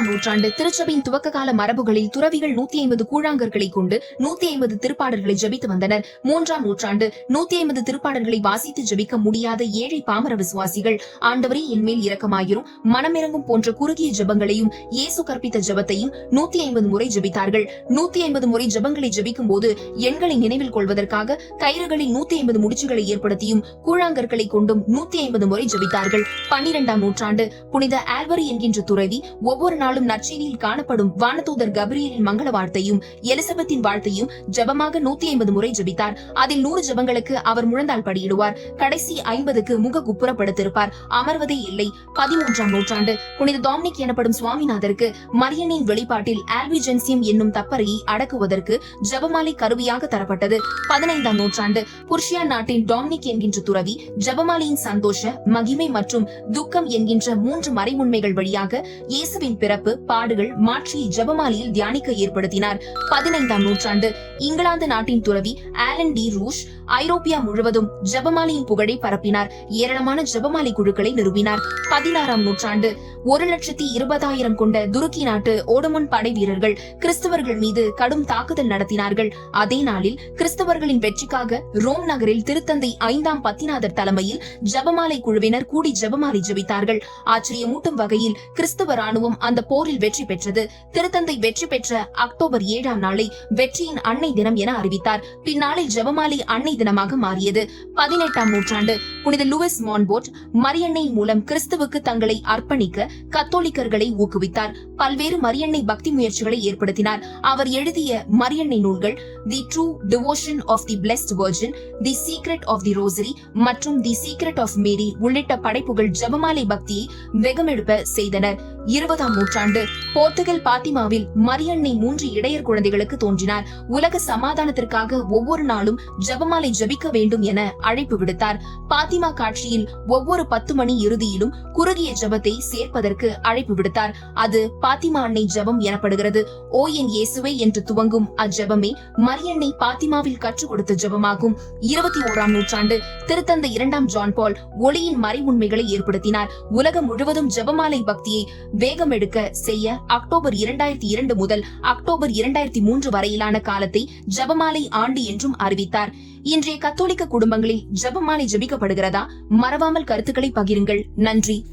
இரண்டாம் நூற்றாண்டு திருச்சபையின் துவக்க கால மரபுகளில் துறவிகள் நூத்தி ஐம்பது கூழாங்கற்களை கொண்டு நூத்தி ஐம்பது திருப்பாடல்களை ஜபித்து வந்தனர். மூன்றாம் நூற்றாண்டு நூத்தி ஐம்பது திருப்பாடல்களை வாசித்து ஜபிக்க முடியாத ஏழை பாமர விசுவாசிகள் ஆண்டவரே என்மேல் இரக்கமாயிரும். மனமிறங்கும் போன்ற குறுகிய ஜபங்களையும் இயேசு கற்பித்த ஜபத்தையும் நூத்தி ஐம்பது முறை ஜபித்தார்கள். நூத்தி ஐம்பது முறை ஜபங்களை ஜபிக்கும் போது எண்களை நினைவில் கொள்வதற்காக கயிறுகளில் நூத்தி ஐம்பது முடிச்சுகளை ஏற்படுத்தியும் கூழாங்கற்களை கொண்டும் நூத்தி ஐம்பது முறை ஜபித்தார்கள். பன்னிரெண்டாம் நூற்றாண்டு புனித ஆல்வரி என்கின்ற துறவி ஒவ்வொரு நாள் நாளும் நற்செய்தியில் காணப்படும் வானதூதர் கபிரியலின் மங்கள வார்த்தையும் எலிசபெத்தின் வாழ்த்தையும் ஜபமாக நூத்தி ஐம்பது முறை ஜபித்தார். அதில் நூறு ஜபங்களுக்கு அவர் முழந்தால் படியிடுவார். கடைசி ஐம்பதுக்கு முக குப்புறப்படுத்திருப்பார் அமர்வதே இல்லை. பதிமூன்றாம் நூற்றாண்டு. புனித டாமினிக் எனப்படும் சுவாமிநாதருக்கு மரியனின் வெளிப்பாட்டில் ஆல்பிஜென்சியம் என்னும் தப்பறையை அடக்குவதற்கு ஜபமாலை கருவியாக தரப்பட்டது. பதினைந்தாம் நூற்றாண்டு. புர்ஷியா நாட்டின் டாமினிக் என்கின்ற துறவி ஜபமாலையின் சந்தோஷ மகிமை மற்றும் துக்கம் என்கின்ற மூன்று மறைமுன்மைகள் வழியாக இயேசுவின் பிறப்பு சிறப்பு பாடுகள் மாற்றி ஜபமாலியில் தியானிக்க ஏற்படுத்தினார். பதினைந்தாம் நூற்றாண்டு இங்கிலாந்து நாட்டின் துறவி ஆலன் டி ரூஷ் ஐரோப்பியா முழுவதும் ஜபமாலியின் புகழை பரப்பினார். ஏராளமான ஜபமாலி குழுக்களை நிறுவினார். பதினாறாம் நூற்றாண்டு ஒரு லட்சத்தி இருபதாயிரம் கொண்ட துருக்கி நாட்டு ஓடமன் படை வீரர்கள் கிறிஸ்தவர்கள் மீது கடும் தாக்குதல் நடத்தினார்கள். அதே நாளில் கிறிஸ்தவர்களின் வெற்றிக்காக ரோம் நகரில் திருத்தந்தை ஐந்தாம் பத்திநாதர் தலைமையில் ஜபமாலை குழுவினர் கூடி ஜெபமாலை ஜபித்தார்கள். ஆச்சரியமூட்டும் வகையில் கிறிஸ்தவ ராணுவம் அந்த போரில் வெற்றி பெற்றது. திருத்தந்தை வெற்றி பெற்ற அக்டோபர் ஏழாம் நாளை வெற்றியின் அன்னை தினம் என அறிவித்தார். பின்னாளில் ஜெபமாலை அன்னை தினமாக மாறியது. பதினெட்டாம் நூற்றாண்டு புனித லூயிஸ் மான்போர்ட் மரியன்னை மூலம் கிறிஸ்துவுக்கு தங்களை அர்ப்பணிக்க கத்தோலிக்கர்களை ஊக்குவித்தார். பல்வேறு மரியன்னை பக்தி முயற்சிகளை ஏற்படுத்தினார். அவர் எழுதிய மரியன்னை நூல்கள் the true devotion of the blessed virgin the secret of the rosary மற்றும் தி சீக்ரெட் ஆஃப் மேரி உள்ளிட்ட படைப்புகள் ஜபமாலை பக்தியை வெகமெடுப்ப செய்தனர். இருபதாம் நூற்றாண்டு போர்த்துகல் பாத்திமாவில் மரியன்னை மூன்று இடையர் குழந்தைகளுக்கு தோன்றினார். உலக சமாதானத்திற்காக ஒவ்வொரு நாளும் ஜபமாலை ஜபிக்க வேண்டும் என அழைப்பு விடுத்தார். பாத்திமா காட்சியில் ஒவ்வொரு பத்து மணி இறுதியிலும் குறுகிய ஜபத்தை சேர்ப்பதற்கு அழைப்பு விடுத்தார். அது பாத்திமா அன்னை ஜெபம் எனப்படுகிறது. ஓ என் இயேசுவே என்று துவங்கும் அஜெபமே மரியன்னை பாத்திமாவில் கற்றுக் கொடுத்த ஜெபமாகும். இருபத்தி ஓராம் நூற்றாண்டு திருத்தந்த இரண்டாம் ஜான் பால் ஒளியின் மறைவுண்மைகளை ஏற்படுத்தினார். உலகம் முழுவதும் ஜெபமாலை பக்தியை வேகம் எடுக்க செய்ய அக்டோபர் இரண்டாயிரத்தி இரண்டு முதல் அக்டோபர் இரண்டாயிரத்தி மூன்று வரையிலான காலத்தை ஜெபமாலை ஆண்டு என்றும் அறிவித்தார். இன்றைய கத்தோலிக்க குடும்பங்களில் ஜெபமாலை ஜெபிக்கப்படுகிறதா? மறவாமல் கருத்துக்களை பகிருங்கள். நன்றி.